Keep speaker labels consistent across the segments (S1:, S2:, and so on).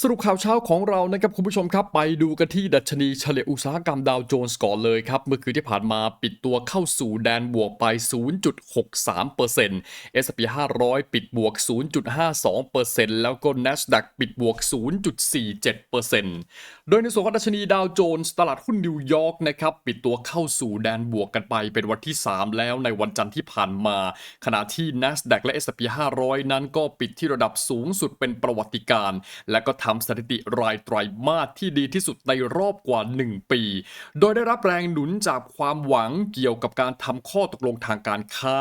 S1: สรุปข่าวเช้าของเรานะครับคุณผู้ชมครับ ไปดูกันที่ดัชนีเฉลี่ยอุตสาหกรรมดาวโจนส์ก่อนเลยครับ เมื่อคืนที่ผ่านมาปิดตัวเข้าสู่แดนบวกไป 0.63% S&P 500 ปิดบวก 0.52%แล้วก็ NASDAQ ปิดบวก 0.47%โดยในส่วนของดัชนีดาวโจนส์ตลาดหุ้นนิวยอร์กนะครับปิดตัวเข้าสู่แดนบวกกันไปเป็นวันที่ 3 แล้วในวันจันทร์ที่ผ่านมา ขณะที่ NASDAQ และ S&P 500 นั้นก็ปิดที่ระดับสูงสุดเป็นประวัติการณ์และก็ทำสถิติรายไตรมาสที่ดีที่สุดในรอบกว่า 1 ปี โดยได้รับแรงหนุนจากความหวังเกี่ยวกับการทำข้อตกลงทางการค้า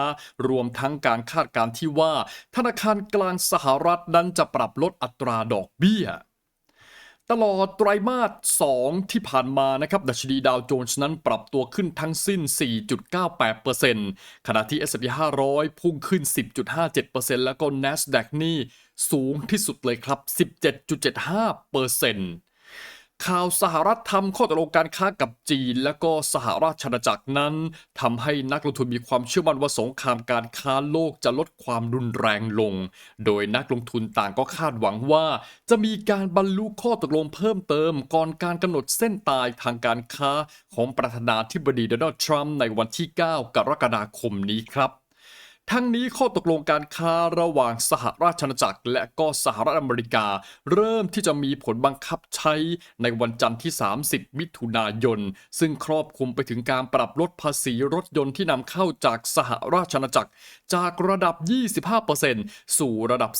S1: รวมทั้งการคาดการณ์ที่ว่า ธนาคารกลางสหรัฐนั้นจะปรับลดอัตราดอกเบี้ยตลอดไตรมาส 2 ที่ผ่านมานะครับดัชนีดาวโจนส์นั้นปรับตัวขึ้นทั้งสิ้น 4.98%ขณะที่ S&P 500 พุ่งขึ้น 10.57%แล้วก็ NASDAQ นี่ สูงที่สุดเลยครับ 17.75%ข่าวสหรัฐทำข้อตกลงการค้ากับจีน และก็สหราชอาณาจักรนั้นทำให้นักลงทุนมีความเชื่อมั่นว่าสงครามการค้าโลกจะลดความรุนแรงลง โดยนักลงทุนต่างก็คาดหวังว่า จะมีการบรรลุข้อตกลงเพิ่มเติม ก่อนการกำหนดเส้นตายทางการค้าของประธานาธิบดีโดนัลด์ทรัมป์ในวันที่ 9 กรกฎาคมนี้ครับ ทั้งนี้ข้อตกลงการค้าระหว่างสหราชอาณาจักร และก็สหรัฐอเมริกา เริ่มที่จะมีผลบังคับใช้ในวันจันทร์ที่ 30 มิถุนายน ซึ่งครอบคลุมไปถึงการปรับลดภาษีรถยนต์ที่นำเข้าจากสหราชอาณาจักร จากระดับ 25%สู่ระดับ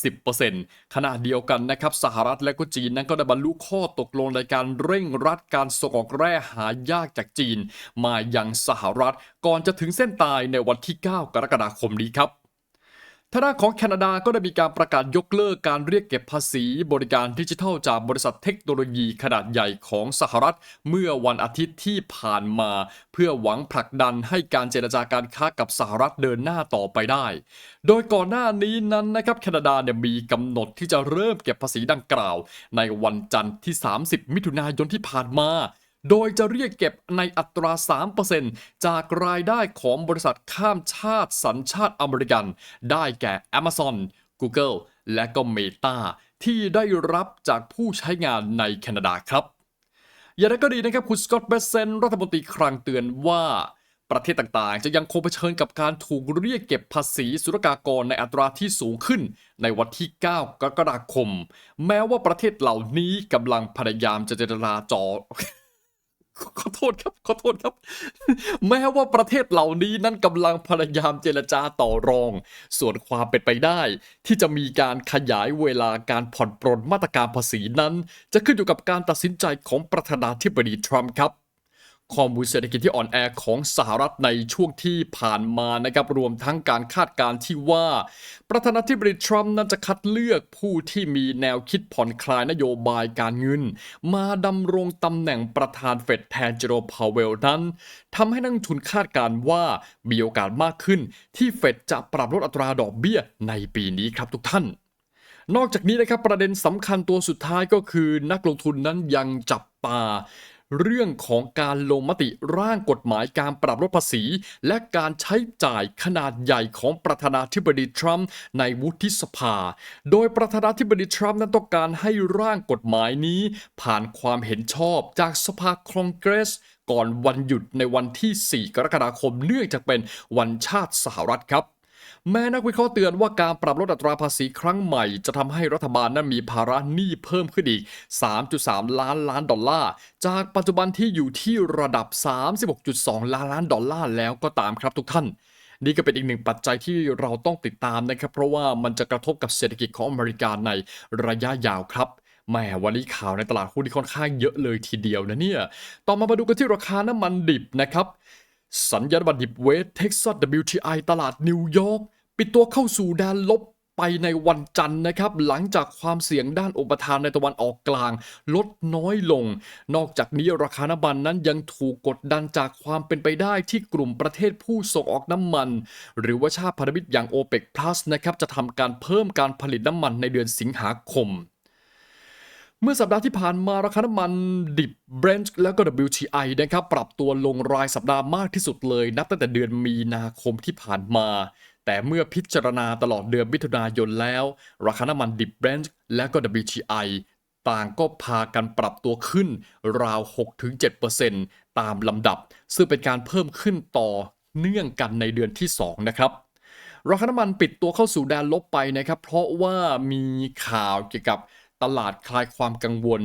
S1: 10%ขณะเดียวกันนะครับสหรัฐและก็จีนนั้นก็ได้บรรลุข้อตกลงในการเร่งรัดการส่งออกแร่หายากจากจีน มายังสหรัฐก่อนจะถึงเส้นตายในวันที่ 9 กรกฎาคมนี้ครับ ทางด้านของแคนาดาก็ได้มีการประกาศยกเลิกการเรียกเก็บภาษีบริการดิจิทัลจากบริษัทเทคโนโลยีขนาดใหญ่ของสหรัฐ เมื่อวันอาทิตย์ที่ผ่านมา เพื่อหวังผลักดันให้การเจรจาการค้ากับสหรัฐเดินหน้าต่อไปได้ โดยก่อนหน้านี้นั้นนะครับแคนาดาเนี่ยมีกำหนดที่จะเริ่มเก็บภาษีดังกล่าว ในวันจันทร์ที่ 30 มิถุนายนที่ผ่านมา โดยจะเรียกเก็บในอัตรา 3%จากรายได้ของบริษัทข้ามชาติสัญชาติอเมริกัน ได้แก่ Amazon Google และก็ Meta ที่ได้รับจากผู้ใช้งานในแคนาดาครับ อย่างไรก็ดีนะครับ คุณสกอตต์เบสเซนรัฐมนตรีคลังเตือนว่าประเทศต่างๆ จะยังคงเผชิญกับการถูกเรียกเก็บภาษีศุลกากรในอัตราที่สูงขึ้น ในวันที่ 9 กรกฎาคม แม้ว่าประเทศเหล่านี้กำลังพยายามจะเจรจาจอ ขอโทษครับขอโทษครับ แม้ว่าประเทศเหล่านี้นั้นกำลังพยายามเจรจาต่อรอง ส่วนความเป็นไปได้ ที่จะมีการขยายเวลาการผ่อนปรนมาตรการภาษีนั้น จะขึ้นอยู่กับการตัดสินใจของประธานาธิบดีทรัมป์ครับ ข้อมูลเศรษฐกิจที่อ่อนแอของสหรัฐในช่วงที่ผ่านมานะครับรวมทั้งการคาดการณ์ที่ว่า ประธานาธิบดีทรัมป์นั้นจะคัดเลือกผู้ที่มีแนวคิดผ่อนคลายนโยบายการเงิน มาดำรงตำแหน่งประธานเฟดแทนเจโรพาวเวลนั้นทำให้นักทุนคาดการณ์ว่ามีโอกาสมากขึ้น ที่เฟดจะปรับลดอัตราดอกเบี้ยในปีนี้ครับทุกท่านนอกจากนี้นะครับประเด็นสำคัญตัวสุดท้ายก็คือนักลงทุนนั้นยังจับตา เรื่องของการลงมติร่างกฎหมายการปรับลดภาษี และการใช้จ่ายขนาดใหญ่ของประธานาธิบดีทรัมป์ในวุฒิสภา โดยประธานาธิบดีทรัมป์นั้นต้องการให้ร่างกฎหมายนี้ ผ่านความเห็นชอบจากสภาคองเกรส ก่อนวันหยุดในวันที่ 4 กรกฎาคมเนื่องจากเป็นวันชาติสหรัฐครับ แม้นักวิเคราะห์เตือนว่าการปรับลดอัตราภาษีครั้งใหม่ จะทำให้รัฐบาลนั้นมีภาระหนี้เพิ่มขึ้นอีก 3.3 ล้านล้านดอลลาร์ จากปัจจุบันที่อยู่ที่ระดับ 36.2 ล้านล้านดอลลาร์แล้วก็ตามครับทุกท่านนี่ก็เป็นอีกหนึ่งปัจจัยที่เราต้องติดตามนะครับ เพราะว่ามันจะกระทบกับเศรษฐกิจของอเมริกาในระยะยาวครับแหมวันนี้ข่าวในตลาดหุ้นที่ค่อนข้างเยอะเลยทีเดียวนะเนี่ย ต่อมามาดูกันที่ราคาน้ำมันดิบนะครับ สัญญาณบัตรดิบเวสเท็กซัส WTI ตลาดนิวยอร์กปิดตัวเข้าสู่แดนลบไปในวันจันทร์นะครับ หลังจากความเสี่ยงด้านอุปทานในตะวันออกกลาง ลดน้อยลง นอกจากนี้ราคาน้ำมันนั้นยังถูกกดดันจากความเป็นไปได้ที่กลุ่มประเทศผู้ส่งออกน้ำมัน หรือว่าชาติพันธมิตรอย่าง OPEC Plus นะครับจะทำการเพิ่มการผลิตน้ำมันในเดือนสิงหาคม เมื่อสัปดาห์ที่ผ่านมาราคาน้ำมันดิบ Brent แล้วก็ WTI นะครับปรับตัวลงรายสัปดาห์มากที่สุดเลย นับตั้งแต่เดือนมีนาคมที่ผ่านมา แต่เมื่อพิจารณาตลอดเดือนมิถุนายนแล้ว ราคาน้ำมันดิบ Brent และก็ WTI ต่างก็พากันปรับตัวขึ้นราว 6-7%ตามลำดับ ซึ่งเป็นการเพิ่มขึ้นต่อเนื่องกันในเดือนที่ 2 นะครับราคาน้ำมันปิดตัวเข้าสู่แดนลบไปนะครับ เพราะว่ามีข่าวเกี่ยวกับ ตลาดคลายความกังวล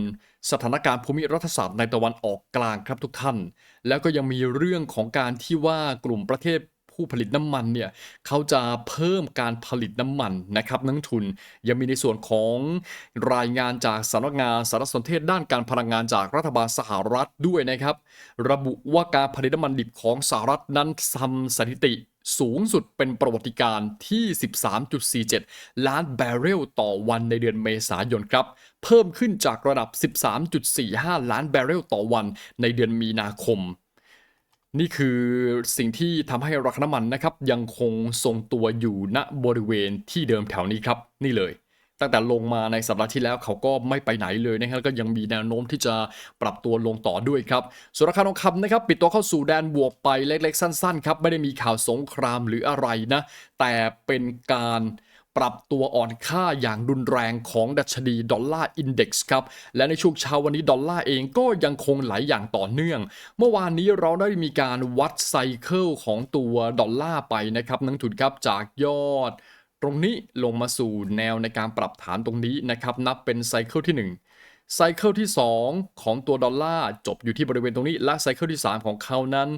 S1: สถานการณ์ภูมิรัฐศาสตร์ในตะวันออกกลางครับทุกท่าน แล้วก็ยังมีเรื่องของการที่ว่ากลุ่มประเทศผู้ผลิตน้ำมันเนี่ยเขาจะเพิ่มการผลิตน้ำมันนะครับนักทุนยังมีในส่วนของรายงานจากสำนักงานสารสนเทศด้านการพลังงานจากรัฐบาลสหรัฐด้วยนะครับ ระบุว่าการผลิตน้ำมันดิบของสหรัฐนั้นทำสถิติ สูงสุดเป็นประวัติการที่ 13.47 ล้านบาร์เรลต่อวันในเดือนเมษายนครับ เพิ่มขึ้นจากระดับ 13.45 ล้านบาร์เรลต่อวันในเดือนมีนาคม นี่คือสิ่งที่ทำให้ราคาน้ำมันนะครับ ยังคงทรงตัวอยู่ณบริเวณที่เดิมแถวนี้ครับ นี่เลย ตั้งแต่ลงมาในสัปดาห์ที่แล้วเขาก็ไม่ไปไหนเลยนะครับก็ยังมีแนวโน้มที่จะปรับตัวลงต่อด้วยครับส่วนราคาทองคำนะครับปิดตัวเข้าสู่แดนบวกไปเล็กๆ สั้นๆครับไม่ได้มีข่าวสงครามหรืออะไรนะ แต่เป็นการปรับตัวอ่อนค่าอย่างรุนแรงของดัชนีดอลลาร์อินเด็กซ์ครับ และในช่วงเช้าวันนี้ดอลลาร์เองก็ยังคงไหลอย่างต่อเนื่อง เมื่อวานนี้เราได้มีการวัดไซเคิลของตัวดอลลาร์ไปนะครับนักทุนครับจากยอด รงนี้ลงมาสู่แนวในการปรับฐานตรงนี้นะครับ นับเป็นไซเคิลที่1ไซเคิลที่ 2 ของตัวดอลลาร์จบอยู่ที่บริเวณตรงนี้ และไซเคิลที่ 3 ของเขานั้น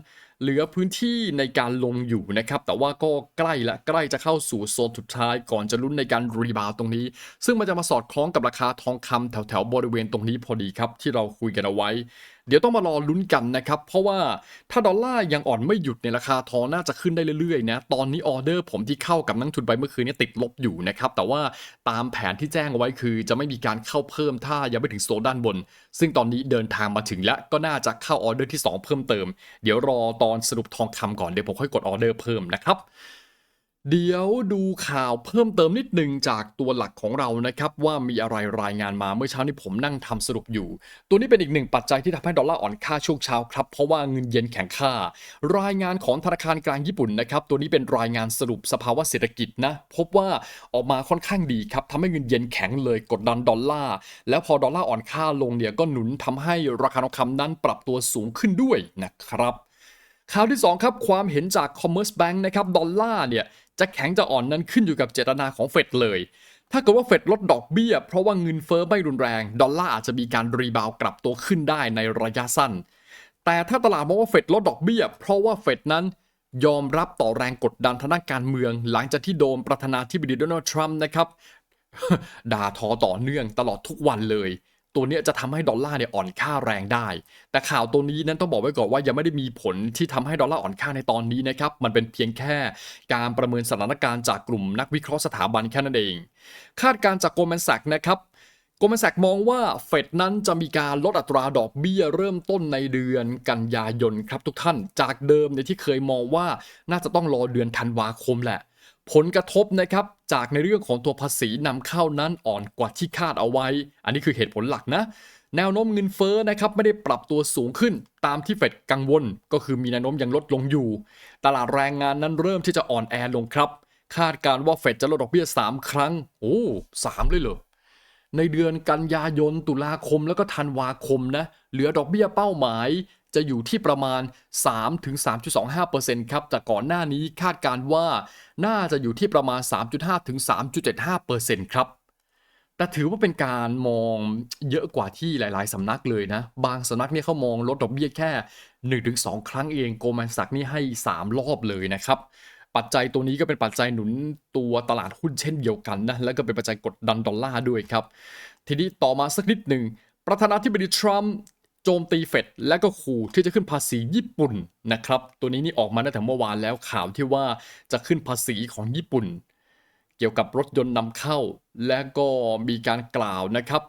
S1: เหลือพื้นที่ในการลงอยู่นะครับ แต่ว่าก็ใกล้และใกล้จะเข้าสู่โซนสุดท้ายก่อนจะลุ้นในการรีบาวตรงนี้ ซึ่งมันจะมาสอดคล้องกับราคาทองคำแถวๆบริเวณตรงนี้พอดีครับ ที่เราคุยกันเอาไว้ เดี๋ยวต้องมารอลุ้นกันนะครับ เพราะว่าถ้าดอลลาร์ยังอ่อนไม่หยุดในราคาทองน่าจะขึ้นได้เรื่อยๆนะตอนนี้ออเดอร์ผมที่เข้ากับนักทุนไปเมื่อคืนนี้ติดลบอยู่นะครับแต่ว่าตามแผนที่แจ้งเอาไว้คือ จะไม่มีการเข้าเพิ่มถ้ายังไม่ถึงโซนด้านบน ซึ่งตอนนี้เดินทางมาถึงแล้วก็น่าจะเข้าออเดอร์ที่ 2 เพิ่มเติม เดี๋ยวรอตอนสรุปทองคำก่อนเดี๋ยวผมค่อยกดออเดอร์เพิ่มนะครับเดี๋ยวดูข่าวเพิ่มเติมนิดนึงจากตัวหลักของเรานะครับ ว่ามีอะไรรายงานมาเมื่อเช้านี้ผมนั่งทำสรุปอยู่ ตัวนี้เป็นอีกหนึ่งปัจจัยที่ทำให้ดอลลาร์อ่อนค่าช่วงเช้าครับ เพราะว่าเงินเยนแข็งค่า รายงานของธนาคารกลางญี่ปุ่นนะครับ ตัวนี้เป็นรายงานสรุปสภาวะเศรษฐกิจนะพบว่าออกมาค่อนข้างดีครับทำให้เงินเยนแข็งเลยกดดันดอลลาร์แล้วพอดอลลาร์อ่อนค่าลงเนี่ยก็หนุนทำให้ราคาทองคำนั้นปรับตัวสูงขึ้นด้วยนะครับ ข่าวที่ 2 ครับ ความเห็นจาก Commerce Bank นะครับ ดอลลาร์เนี่ย จะแข็งจะอ่อนนั้นขึ้นอยู่กับเจตนาของเฟดเลย ถ้าเกิดว่าเฟดลดดอกเบี้ย เพราะว่าเงินเฟ้อไม่รุนแรง ดอลลาร์อาจจะมีการรีบาวกลับตัวขึ้นได้ในระยะสั้น แต่ถ้าตลาดมองว่าเฟดลดดอกเบี้ย เพราะว่าเฟดนั้นยอมรับต่อแรงกดดันทางด้านการเมือง หลังจากที่โดนประธานาธิบดีโดนัลด์ทรัมป์นะครับด่าทอต่อเนื่องตลอดทุกวันเลย ตัวนี้จะทำให้ดอลลาร์เนี่ยอ่อนค่าแรงได้ แต่ข่าวตัวนี้นั้นต้องบอกไว้ก่อนว่ายังไม่ได้มีผลที่ทำให้ดอลลาร์อ่อนค่าในตอนนี้นะครับ มันเป็นเพียงแค่การประเมินสถานการณ์จากกลุ่มนักวิเคราะห์สถาบันแค่นั้นเอง คาดการจากโกลแมนแซกนะครับโกลแมนแซกมองว่าเฟดนั้นจะมีการลดอัตราดอกเบี้ยเริ่มต้นในเดือนกันยายนครับทุกท่าน จากเดิมในที่เคยมองว่าน่าจะต้องรอเดือนธันวาคมแหละ ผลกระทบนะครับจากในเรื่องของตัวภาษีนำเข้านั้นอ่อนกว่าที่คาดเอาไว้ อันนี้คือเหตุผลหลักนะแนวโน้มเงินเฟ้อนะครับไม่ได้ปรับตัวสูงขึ้นตามที่เฟดกังวล ก็คือมีแนวโน้มยังลดลงอยู่ ตลาดแรงงานนั้นเริ่มที่จะอ่อนแอลงครับ คาดการว่าเฟดจะลดดอกเบี้ย 3 ครั้ง โอ้สามเลยเหรอในเดือนกันยายนตุลาคมแล้วก็ธันวาคมนะเหลือดอกเบี้ยเป้าหมาย จะอยู่ที่ประมาณ 3-3.25%ครับจากก่อนหน้านี้คาดการณ์ว่าน่าจะอยู่ที่ประมาณ 3.5-3.75%ครับแต่ถือว่าเป็นการมองเยอะกว่าที่หลาย ๆ สำนักเลยนะ บางสำนักเนี่ยเขามองลดดอกเบี้ยแค่ 1-2 ครั้งเองโกลแมนสักนี่ให้ 3 รอบเลยนะครับปัจจัยตัวนี้ก็เป็นปัจจัยหนุนตัวตลาดหุ้นเช่นเดียวกันนะแล้วก็เป็นปัจจัยกดดันดอลลาร์ด้วยครับ ทีนี้ต่อมาสักนิดหนึ่งประธานาธิบดีทรัมป์ โจมตีเฟดและก็ขู่ที่จะขึ้นภาษีญี่ปุ่นนะครับ ตัวนี้นี่ออกมาตั้งแต่เมื่อวานแล้วข่าวที่ว่าจะขึ้นภาษีของญี่ปุ่น เกี่ยวกับรถยนต์นำเข้า และก็มีการกล่าวนะครับ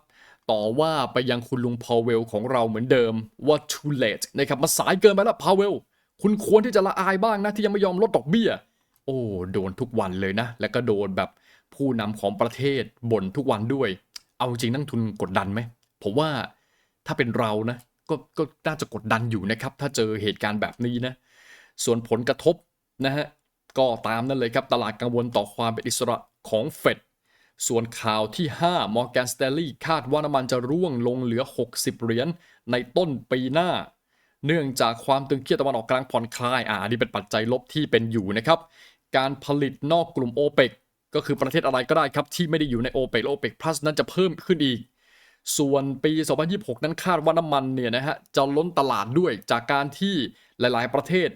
S1: ต่อว่าไปยังคุณลุงพาวเวลของเราเหมือนเดิมว่า too late นะครับมาสายเกินไปแล้วพาวเวลคุณควรที่จะละอายบ้างนะที่ยังไม่ยอมลดดอกเบี้ย โอ้โดนทุกวันเลยนะ แล้วก็โดนแบบผู้นำของประเทศบ่นทุกวันด้วย เอาจริงนักทุนกดดันไหมผมว่า ถ้าเป็นเรานะก็ก็น่าจะกดดันอยู่นะครับ ถ้าเจอเหตุการณ์แบบนี้นะ ส่วนผลกระทบนะฮะก็ตามนั่นเลยครับ ตลาดกังวลต่อความเป็นอิสระของเฟดส่วนข่าวที่ 5 Morgan Stanley คาดว่าน้ำมันจะร่วงลงเหลือ 60 เหรียญในต้นปีหน้า เนื่องจากความตึงเครียดตะวันออกกลางผ่อนคลายอ่านี่เป็นปัจจัยลบที่เป็นอยู่นะครับ การผลิตนอกกลุ่ม o p e ปก็คือประเทศอะไรก็ได้ครับ ที่ไม่ได้อยู่ใน o p e ปและ o p e ป Plus นั้นจะเพิ่มขึ้นอีก ส่วนปี 2026 นั้นคาดว่าน้ำมันเนี่ยนะฮะจะล้นตลาดด้วยจากการที่หลาย ๆ ประเทศ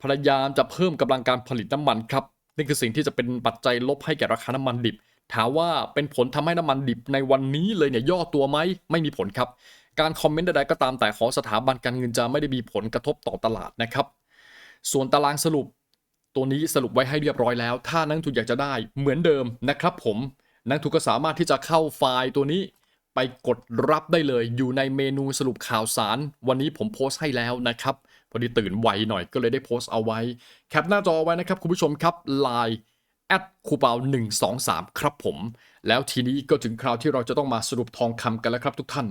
S1: พยายามจะเพิ่มกำลังการผลิตน้ำมันครับนี่คือสิ่งที่จะเป็นปัจจัยลบให้แก่ราคาน้ำมันดิบ ถามว่าเป็นผลทำให้น้ำมันดิบในวันนี้เลยเนี่ยย่อตัวไหมไม่มีผลครับ การคอมเมนต์ใดๆก็ตามแต่ของสถาบันการเงินจะไม่ได้มีผลกระทบต่อตลาดนะครับ ส่วนตารางสรุป ตัวนี้สรุปไว้ให้เรียบร้อยแล้ว ถ้านักทุนอยากจะได้เหมือนเดิมนะครับ ผมนักทุนก็สามารถที่จะเข้าไฟล์ตัวนี้ ไปกดรับได้เลย อยู่ในเมนูสรุปข่าวสาร วันนี้ผมโพสต์ให้แล้วนะครับ พอดีตื่นไวหน่อยก็เลยได้โพสต์เอาไว้ แคปหน้าจอไว้นะครับคุณผู้ชมครับ Line แอดคูเปา123 ครับผม แล้วทีนี้ก็ถึงคราวที่เราจะต้องมาสรุปทองคำกันแล้วครับทุกท่าน